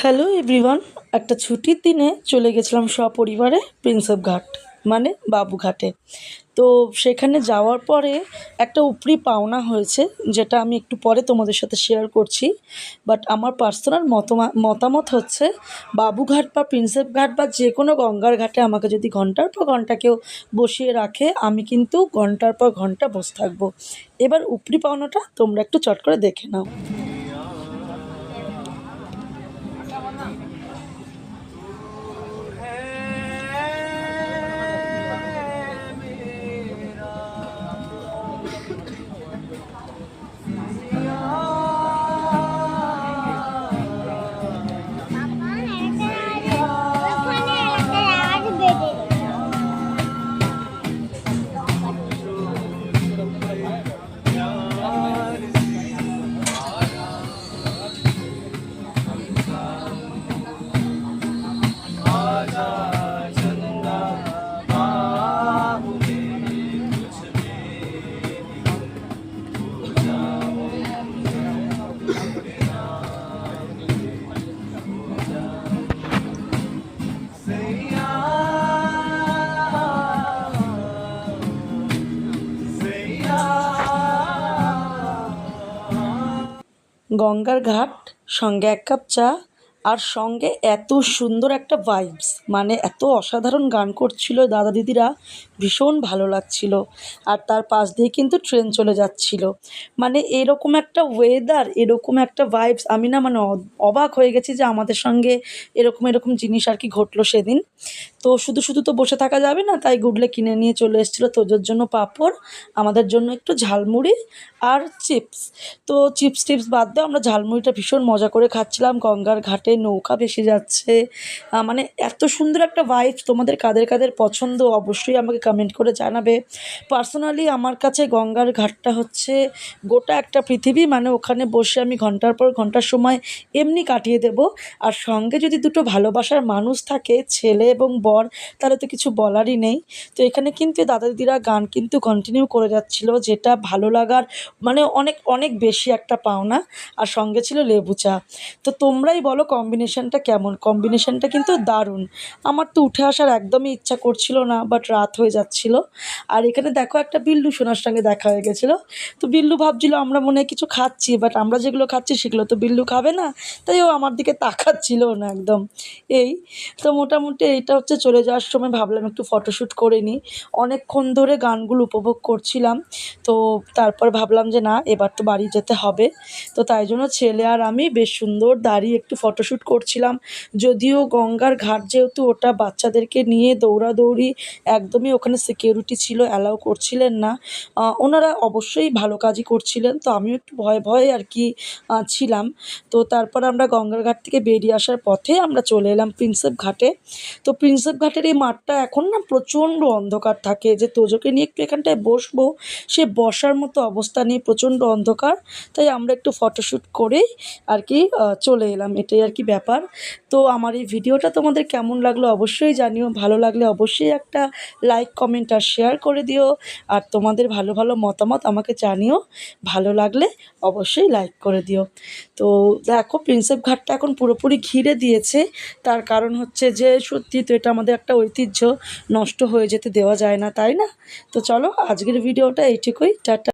Hello everyone একটা ছুটির দিনে চলে গেছিলাম সপরিবারে প্রিন্সেপ ঘাট মানে বাবুঘাটে তো সেখানে যাওয়ার পরে একটা উপরি পাওনা হয়েছে, যেটা আমি একটু পরে তোমাদের সাথে শেয়ার করছি। বাট আমার পার্সোনাল মতমা, মতামত হচ্ছে বাবুঘাট বা প্রিন্সেপ ঘাট বা যে কোনো গঙ্গার ঘাটে আমাকে যদি ঘণ্টার পর ঘণ্টা কেউ বসিয়ে রাখে, আমি কিন্তু ঘণ্টার পর ঘণ্টা বসে থাকব। এবার উপরি পাওনাটা তোমরা একটু চট করে দেখে নাও। ওখানে গঙ্গার ঘাট সঙ্গে এক কাপ চা আর সঙ্গে এত সুন্দর একটা ভাইবস মানে এত অসাধারণ গান করছিল দাদা দিদিরা, ভীষণ ভালো লাগছিল। আর তার পাশ দিয়ে কিন্তু ট্রেন চলে যাচ্ছিল। মানে এরকম একটা ওয়েদার এরকম একটা ভাইবস আমি না মানে অবাক হয়ে গেছি যে আমাদের সঙ্গে এরকম এরকম জিনিস আর কি ঘটলো সেদিন। তো শুধু শুধু তো বসে থাকা যাবে না, তাই গুডলে কিনে নিয়ে চলে এসেছিল তোজোর জন্য পাঁপড়, আমাদের জন্য একটু ঝালমুড়ি আর চিপস তো চিপস টিপস বাদ দিয়ে আমরা ঝালমুড়িটা ভীষণ মজা করে খাচ্ছিলাম গঙ্গার ঘাটে। নৌকা ভেসে যাচ্ছে। মানে এত সুন্দর একটা ভাইব তোমাদের কাদের কাদের পছন্দ অবশ্যই আমাকে কমেন্ট করে জানাবে। পার্সোনালি আমার কাছে গঙ্গার ঘাটটা হচ্ছে গোটা একটা পৃথিবী মানে ওখানে বসে আমি ঘণ্টার পর ঘণ্টার সময় এমনি কাটিয়ে দেব। আর সঙ্গে যদি দুটো ভালোবাসার মানুষ থাকে, ছেলে এবং বর, তাহলে তো কিছু বলারই নেই। তো এখানে কিন্তু দাদা দিদিরা গান কিন্তু কন্টিনিউ করে যাচ্ছিল, যেটা ভালো লাগার মানে অনেক অনেক বেশি একটা পাওনা। আর সঙ্গে ছিল লেবু চা। তো তোমরাই বলো কম্বিনেশনটা কেমন? কম্বিনেশানটা কিন্তু দারুণ। আমার তো উঠে আসার একদমই ইচ্ছা করছিল না বাট রাত হয়ে যাচ্ছিল। আর এখানে দেখো একটা বিল্লু সোনার সঙ্গে দেখা হয়ে গেছিল। তো বিল্লু ভাবছিল, আমরা মনে কিছু খাচ্ছি বাট আমরা যেগুলো খাচ্ছি সেগুলো তো বিল্লু খাবে না। তাই ও আমার দিকে তাকাচ্ছিল না একদম। এই, তো মোটামুটি এইটা হচ্ছে চলে যাওয়ার সময় ভাবলাম একটু ফটোশ্যুট করে নিই। অনেকক্ষণ ধরে গানগুলো উপভোগ করছিলাম। তো তারপর ভাবলাম যে না, এবার তো বাড়ি যেতে হবে। তো তাই জন্য ছেলে আর আমি বেশ সুন্দর দাঁড়িয়ে একটু ফটোশ্যুট করছিলাম। যদিও গঙ্গার ঘাট যেহেতু ওটা বাচ্চাদেরকে নিয়ে দৌড়াদৌড়ি একদমই ওখানে সিকিউরিটি ছিল অ্যালাউ করছিলেন না। ওনারা অবশ্যই ভালো কাজই করছিলেন, তো আমিও একটু ভয়ে ভয়ে আর কি ছিলাম। তো তারপর আমরা গঙ্গার ঘাট থেকে বেরিয়ে আসার পথে আমরা চলে এলাম প্রিন্সেপ ঘাটে। তো প্রিন্সেপ ঘাটের এই মাঠটা এখন না প্রচণ্ড অন্ধকার থাকে। যে তোজোকে নিয়ে একটু এখানটায় বসবো, সে বসার মতো অবস্থা নেই, প্রচণ্ড অন্ধকার। তাই আমরা একটু ফটোশ্যুট করেই আর কি চলে এলাম। এটাই আর কি ব্যাপার। তো আমার এই ভিডিওটা তোমাদের কেমন লাগল অবশ্যই জানিও, ভালো লাগলে অবশ্যই একটা লাইক কমেন্ট আর শেয়ার করে দিও। আর তোমাদের ভালো ভালো মতামত আমাকে জানিও, ভালো লাগলে অবশ্যই লাইক করে দিও। তো দেখো প্রিন্সেপ ঘাটটা এখন পুরোপুরি ঘিরে দিয়েছে। তার কারণ হচ্ছে যে, সত্যি তো এটা আমাদের একটা ঐতিহ্য, নষ্ট হয়ে যেতে দেওয়া যায় না, তাই না? তো চলো, আজকের ভিডিওটা এইটুকুই, টাটা।